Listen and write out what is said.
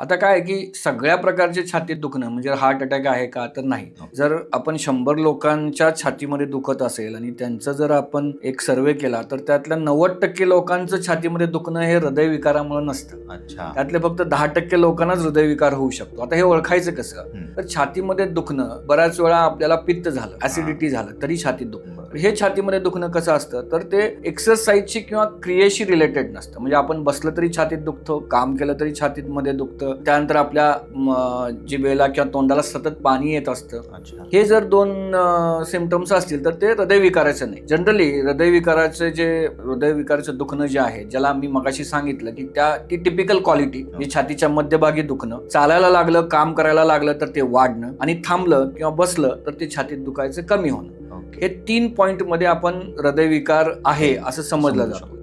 आता काय आहे की सगळ्या प्रकारचे छातीत दुखणं म्हणजे हार्ट अटॅक आहे का तर नाही हो. जर आपण शंभर लोकांच्या छातीमध्ये दुखत असेल आणि त्यांचं जर आपण एक सर्वे केला तर त्यातल्या नव्वद टक्के लोकांचं छातीमध्ये दुखणं हे हृदयविकारामुळे नसतं अच्छा त्यातले फक्त दहा टक्के लोकांनाच हृदयविकार होऊ शकतो आता हे ओळखायचं कसं. तर छातीमध्ये दुखणं बऱ्याच वेळा आपल्याला पित्त झालं ऍसिडिटी झालं तरी छातीत दुखणं. हे छातीमध्ये दुखणं कसं असतं? तर ते एक्सरसाइजची किंवा क्रियेशी रिलेटेड नसतं. म्हणजे आपण बसलं तरी छातीत दुखतो काम केलं तरी छातीत मध्ये दुखतं. त्यानंतर आपल्या म, जिभेला किंवा तोंडाला सतत पाणी येत असतं. हे जर दोन सिमटम्स असतील तर ते हृदयविकाराचं नाही. जनरली हृदयविकाराचं जे हृदयविकाराचं दुखणं जे आहे ज्याला मी मगाशी सांगितलं की त्या ती टिपिकल क्वालिटी म्हणजे छातीच्या मध्यभागी दुखणं. चालायला लागलं काम करायला लागलं तर ते वाढणं. आणि थांबलं किंवा बसलं तर ते छातीत दुखायचं कमी होणं. हे तीन पॉइंटमध्ये आपण हृदयविकार आहे असं समजलं जातं.